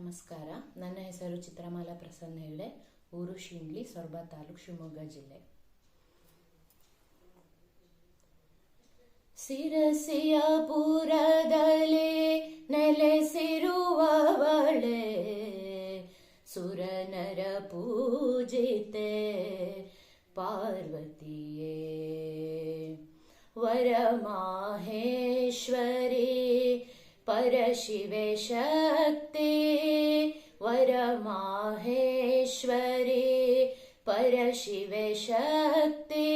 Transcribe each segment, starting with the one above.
ನಮಸ್ಕಾರ. ನನ್ನ ಹೆಸರು ಚಿತ್ರಮಾಲಾ ಪ್ರಸನ್ನ ಹೆಗಡೆ, ಊರು ಶಿಂಗ್ಲಿ ಸೊರಬ ತಾಲೂಕು ಶಿವಮೊಗ್ಗ ಜಿಲ್ಲೆ. ಸಿರಸಿಯ ಪುರದಲ್ಲಿ ನೆಲೆಸಿರುವವಳೆ, ಸುರನರ ಪೂಜಿತೆ ಪಾರ್ವತಿಯೇ ವರಮಾಹೇಶ್ವರಿ परशिवे शक्ते वरमाहेश्वरे परशिवे जय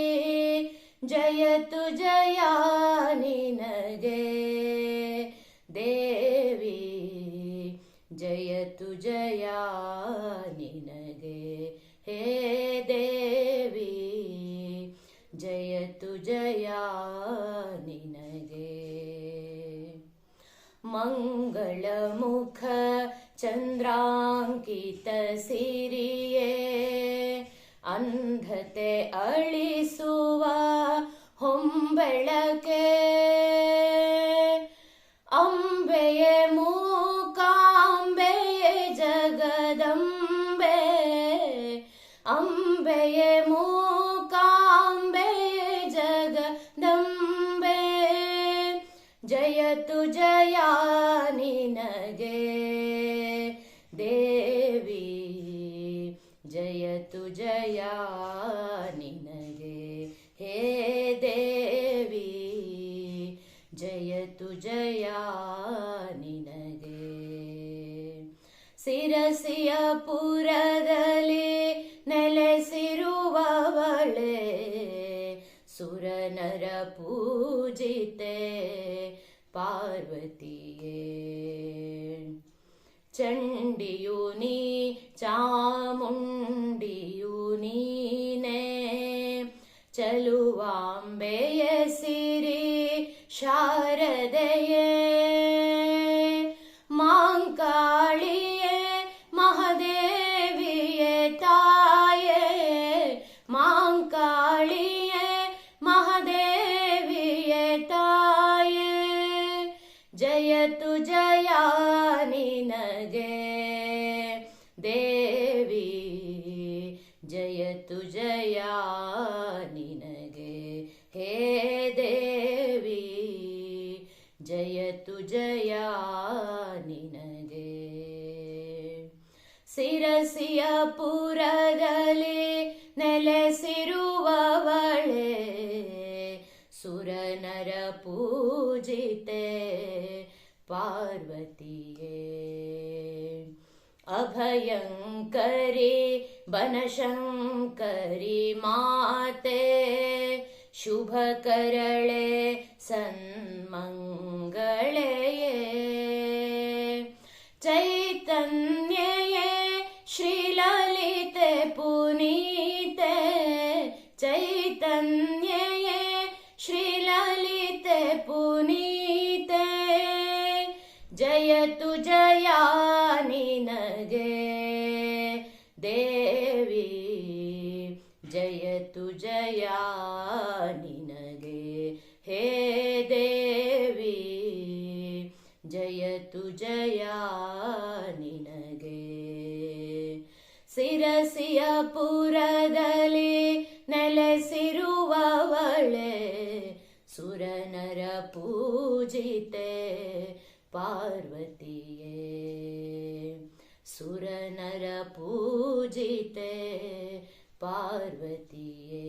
जयतु जयानि नगे। ಮಂಗಳಮುಖ ಚಂದ್ರಾಂಕಿತ ಸಿರಿಯೇ ಅಂಧತೆ ಅಳಿಸುವ ಹೊಂಬೆಳಕೆ ಅಂಬೆಯೇ ಮೂಕಾಂಬೆಯೇ ಜಗದಂಬೆ ಅಂಬೆಯೇ ಮೂಕಾಂಬೆಯೇ ಜಗದಂಬೆ ಜಯತು ಜಯ ನಿನಗೆ ದೇವಿ, ಜಯತು ಜಯ ನಿನಗೆ. ಹೇ ದೇವಿ, ಜಯತು ಜಯ ನಿನಗೆ. ಶಿರಸಿಯ ಪುರದಲ್ಲಿ ನೆಲೆಸಿರುವವಳೆ ಸುರನರ ಪೂಜಿತೆ ಪಾರ್ವತಿಯೇ ಚಂಡಿಯು ನೀ ಚಾಮುಂಡಿಯು ನೀನೆ ಚಲುವಾಂಬೆಯ ಸಿರಿ ಶಾರದೆಯೇ ಜಯತು ಜಯ ನಿನಗೆ ದೇವಿ ಜಯತು ಜಯ ನಿನಗೆ ಹೇ ದೇವಿ ಜಯತು ಜಯ ನಿನಗೆ जेते पार्वतीये। अभयङ्करे बनशङ्करि माते शुभ शुभकरळे सन्मङ्गले चैतन्य श्रीललिते पुनीते चैतन्ये ಜಯತು ಜಯ ನಿನಗೆ. ದೇವಿ ಜಯತು ಜಯ ನಿನಗೆ. ಹೇ ದೇವಿ ಜಯತು ಜಯ ನಿನಗೆ. ಶಿರಸಿಯ ಪುರದಲ್ಲಿ ನೆಲೆಸಿರುವವಳೆ, ಸುರನರ ಪೂಜಿತೆ पार्वतीये सुरनरपूजिते पार्वतीये